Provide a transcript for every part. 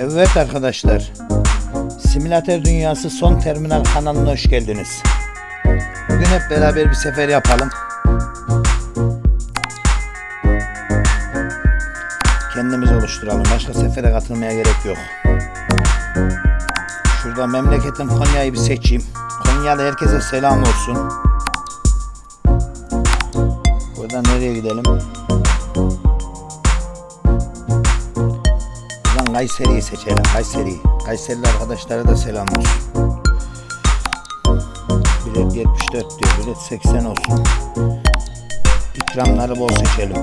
Evet arkadaşlar. Simülatör Dünyası Son Terminal kanalına hoş geldiniz. Bugün hep beraber bir sefer yapalım. Kendimiz oluşturalım. Başka sefere katılmaya gerek yok. Şurada memleketim Konya'yı bir seçeyim. Konyalı herkese selam olsun. Buradan nereye gidelim? Kayseri'yi seçelim. Kayseri. Kayserili arkadaşlara da selam olsun. Bilet 74 diyor. Bilet 80 olsun. İkramları bol seçelim.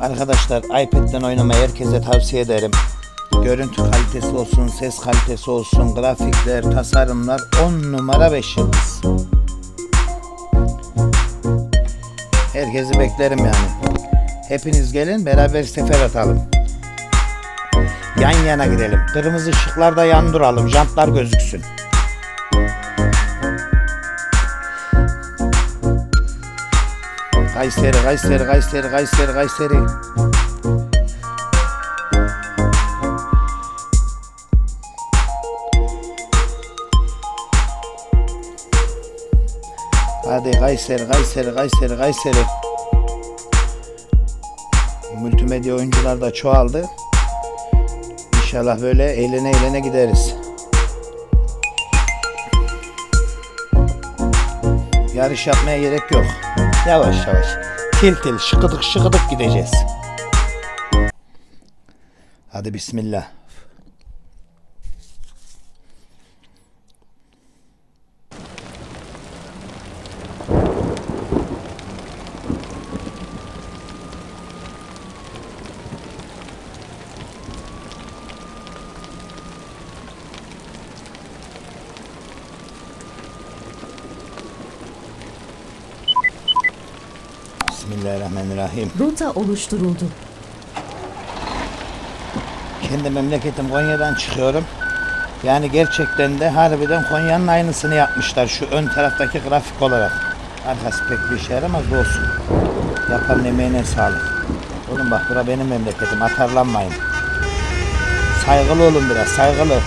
Arkadaşlar iPad'den oynamayı herkese tavsiye ederim. Görüntü kalitesi olsun, ses kalitesi olsun, grafikler, tasarımlar 10 numara 5 yıldız. Herkesi beklerim yani. Hepiniz gelin beraber sefer atalım. Yan yana gidelim. Kırmızı ışıklarda yan duralım. Jantlar gözüksün. Kayseri, Kayseri, Kayseri, Kayseri, Kayseri. Kayseri, Kayseri, Kayseri, Kayseri. Multimedya oyuncular da çoğaldı. İnşallah böyle eğlene eğlene gideriz. Yarış yapmaya gerek yok. Yavaş yavaş. Til til şıkıdık şıkıdık gideceğiz. Hadi bismillah. Bismillahirrahmanirrahim. Rota oluşturuldu. Kendi memleketim Konya'dan çıkıyorum. Yani gerçekten de harbiden Konya'nın aynısını yapmışlar şu ön taraftaki grafik olarak. Arkası pek bir işe yaramaz da olsun. Yapan emeğine sağlık. Oğlum bak bura benim memleketim atarlanmayın. Saygılı olun biraz saygılı.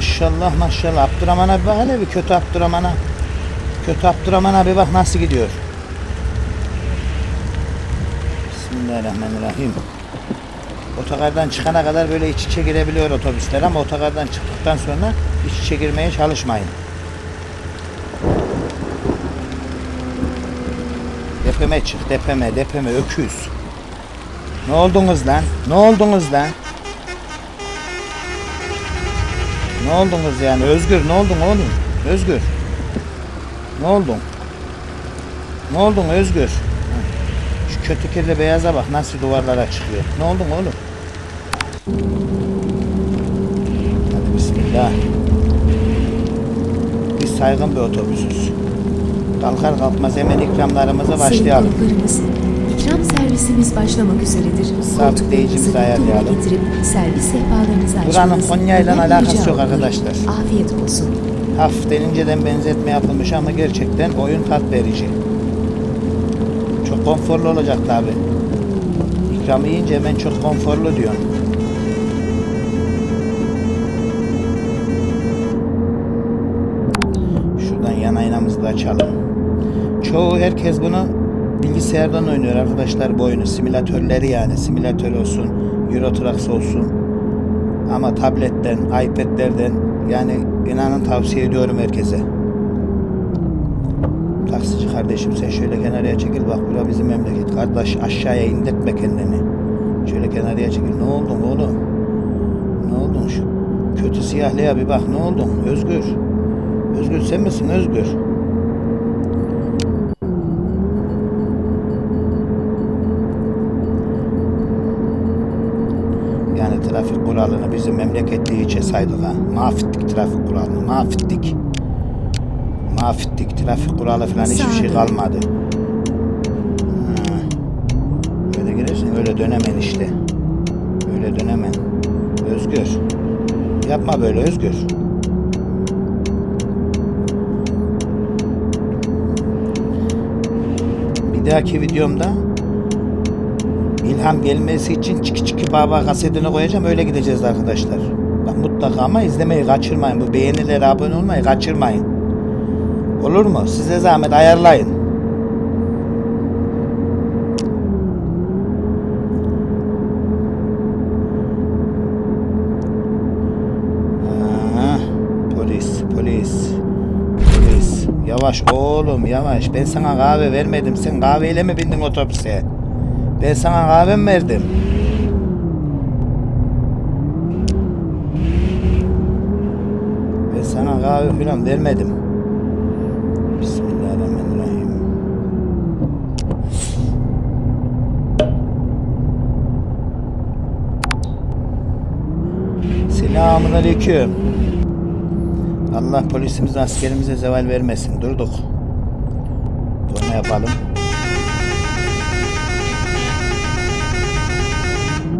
Maşallah maşallah Abdurrahman abi bak hele bir kötü Abdurrahman'a. Kötü Abdurrahman abi bak nasıl gidiyor. Bismillahirrahmanirrahim. Otogardan çıkana kadar böyle iç içe girebiliyor otobüsler ama otogardan çıktıktan sonra iç içe girmeye çalışmayın. Depeme çık, depeme, depeme, öküz. Ne oldunuz lan? Ne oldunuz lan? Ne oldunuz yani? Özgür ne oldun oğlum? Özgür. Ne oldun? Ne oldun Özgür? Şu kötü kirli beyaza bak nasıl duvarlara çıkıyor. Ne oldun oğlum? Hadi bismillah. Biz saygın bir otobüsüz. Kalkar kalkmaz hemen ikramlarımıza başlayalım. İkram servisimiz başlamak üzeredir. Koltuklarınızı ayarlayalım. getirip servis sehpalarınızı Buranın açmanızı Konya ile alakası yok arkadaşlar. Afiyet olsun. Hafiften inceden benzetme yapılmış ama gerçekten oyun tat verici. Çok konforlu olacak tabi. İkramı yiyince hemen çok konforlu diyorum. Şuradan yan aynamızı da açalım. Çoğu herkes bunu bilgisayardan oynuyor arkadaşlar bu oyunu. Simülatörleri yani. Simülatör olsun, Euro olsun. Ama tabletten, iPad'lerden yani inanın tavsiye ediyorum herkese. Taksici kardeşim sen şöyle kenarıya çekil bak bura bizim memleket. Kardeş aşağıya indirtme kendini. Şöyle kenarıya çekil. Ne oldun oğlum? Ne oldun şu kötü siyahlıya bir bak ne oldun? Özgür. Özgür sen misin Özgür? kuralını bizim memlekette hiçe saydık ha. Mahvettik trafik kuralını, mahvettik. Mahvettik trafik kuralı falan hiçbir şey kalmadı. Ha. Öyle girersen öyle dönemen işte. Öyle dönemen. Özgür. Yapma böyle Özgür. Bir dahaki videomda ilham gelmesi için çiki çiki baba kasetini koyacağım öyle gideceğiz arkadaşlar. Bak mutlaka ama izlemeyi kaçırmayın. Bu beğenilere abone olmayı kaçırmayın. Olur mu? Size zahmet ayarlayın. Polis, polis, polis. Yavaş oğlum yavaş. Ben sana kahve vermedim. Sen kahveyle mi bindin otobüse? Ben sana kahve mi verdim? Ben sana kahve falan vermedim. Bismillahirrahmanirrahim. Selamun aleyküm. Allah polisimize askerimize zeval vermesin. Durduk. Bunu yapalım.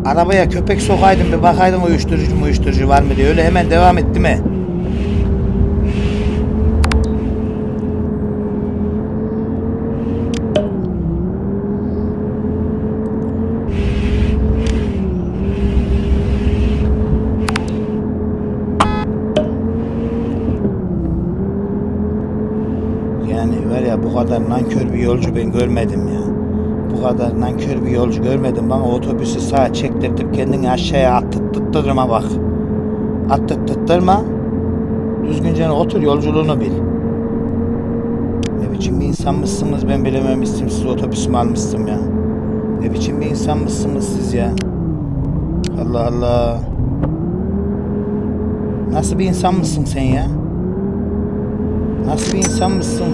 Arabaya köpek sokaydın bir bakaydın uyuşturucu mu uyuşturucu var mı diye. Öyle hemen devam etti mi? Yani var ya bu kadar nankör bir yolcu ben görmedim. Bu kadar nankör bir yolcu görmedim. Bana otobüsü sağa çektirtip kendini aşağıya attırttırma bak. Attırttırma. Düzgünce otur yolculuğunu bil. Ne biçim bir insan mısınız ben bilememiştim siz otobüsümü almıştım ya. Ne biçim bir insan mısınız siz ya. Allah Allah. Nasıl bir insan mısın sen ya? Nasıl bir insan mısın?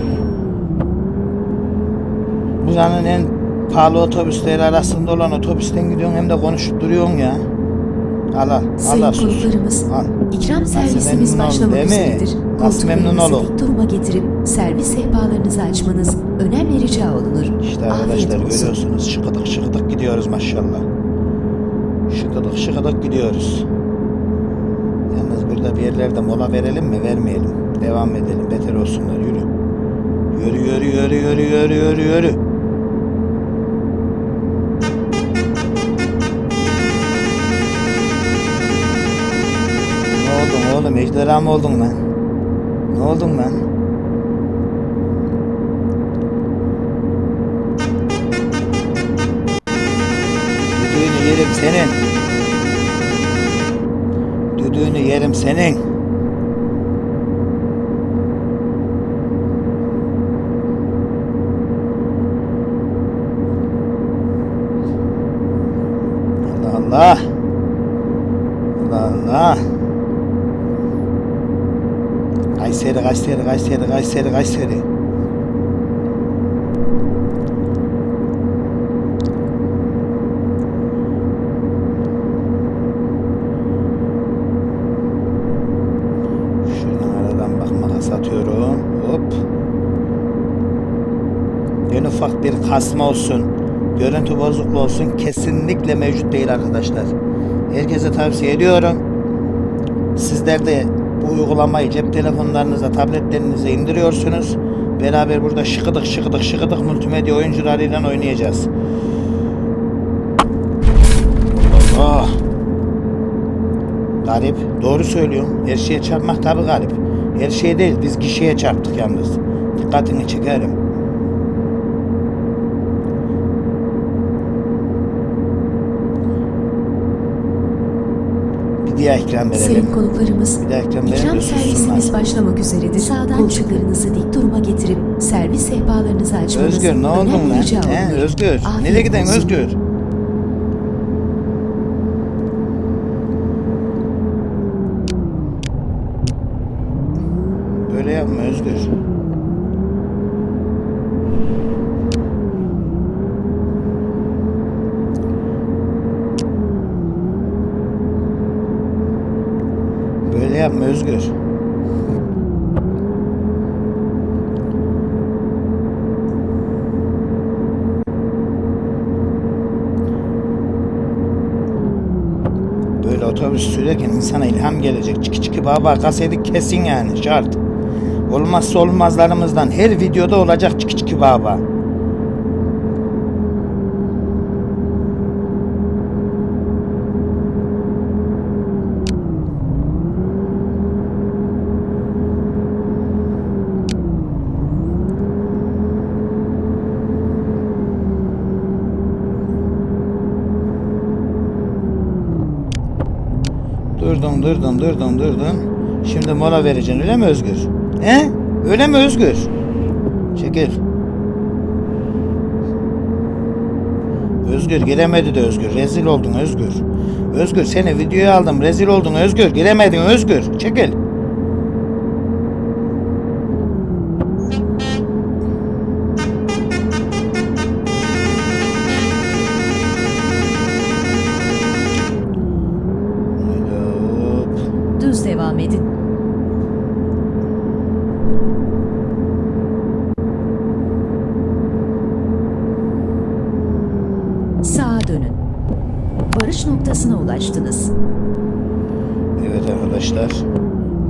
Buranın en pahalı otobüsleri arasında olan otobüsten gidiyorsun hem de konuşup duruyorsun ya. Al al, Sayın al konuklarımız, Al. ikram servisimiz başlamak üzeredir. Koltuklarınızı dik duruma getirip servis sehpalarınızı açmanız önemli rica olunur. İşte arkadaşlar görüyorsunuz şıkıdık şıkıdık gidiyoruz maşallah. Şıkıdık şıkıdık gidiyoruz. Yalnız burada bir yerlerde mola verelim mi? Vermeyelim. Devam edelim. Beter olsunlar. Yürü. Yürü yürü yürü yürü yürü yürü yürü. Mı oldun lan? Ne oldun lan? Düdüğünü yerim senin. Düdüğünü yerim senin. Allah Allah. Allah Allah. Kayseri, Kayseri, Kayseri. Şuradan aradan bak makas atıyorum. Hop. En bir kasma olsun. Görüntü bozukluğu olsun. Kesinlikle mevcut değil arkadaşlar. Herkese tavsiye ediyorum. Sizler de bu uygulamayı cep telefonlarınıza, tabletlerinize indiriyorsunuz. Beraber burada şıkıdık şıkıdık şıkıdık multimedya oyuncularıyla oynayacağız. Oh. Garip. Doğru söylüyorum. Her şeye çarpmak tabi garip. Her şey değil. Biz kişiye çarptık yalnız. Dikkatini çekerim. Diğer ekran verelim. Sayın konuklarımız, Bir daha ekran ikram servisimiz başlamak üzeredir. Sağdan koltuklarınızı dik duruma getirip servis sehpalarınızı açmanız Özgür ne önemli lan? He. Özgür. Afiyet Nereye gidiyorsun. Özgür? Böyle yapma Özgür. Yapma Özgür. Böyle otobüs sürerken insana ilham gelecek. Çıkı çıkı baba kaseti kesin yani şart. Olmazsa olmazlarımızdan her videoda olacak çıkı çıkı baba. Durdun durdun durdun durdun. Şimdi mola vereceksin öyle mi Özgür? He? Öyle mi Özgür? Çekil. Özgür giremedi de Özgür. Rezil oldun Özgür. Özgür seni videoya aldım. Rezil oldun Özgür. Giremedin Özgür. Çekil. Varış noktasına ulaştınız. Evet arkadaşlar.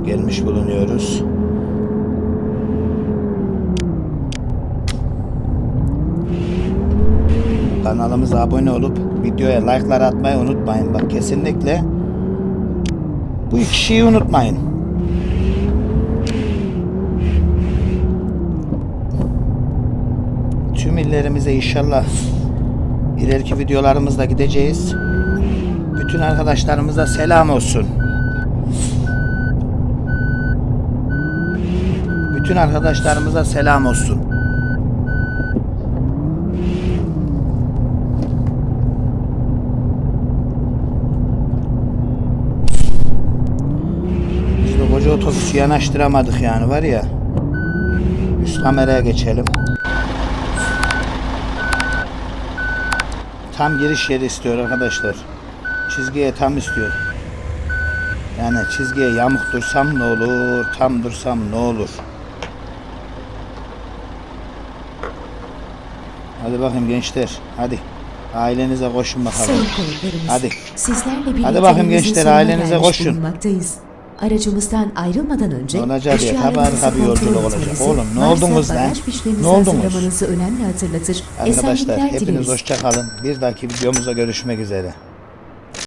Gelmiş bulunuyoruz. Kanalımıza abone olup videoya like'lar atmayı unutmayın. Bak kesinlikle bu iki şeyi unutmayın. Tüm illerimize inşallah ileriki videolarımızda gideceğiz. Bütün arkadaşlarımıza selam olsun. Bütün arkadaşlarımıza selam olsun. Biz bu koca otobüsü yanaştıramadık yani var ya. Üst kameraya geçelim. Tam giriş yeri istiyor arkadaşlar. Çizgiye tam istiyor. Yani çizgiye yamuk dursam ne olur, tam dursam ne olur. Hadi bakayım gençler, hadi. Ailenize koşun bakalım. Hadi. Sizlerle Hadi bakayım gençler, ailenize koşun. Aracımızdan ayrılmadan önce olacak ya? Tabii bir yolculuk olacak. Oğlum, ne oldunuz lan? Ne oldunuz? önemli hatırlatır. Arkadaşlar hepiniz hoşça kalın. Bir dahaki videomuzda görüşmek üzere.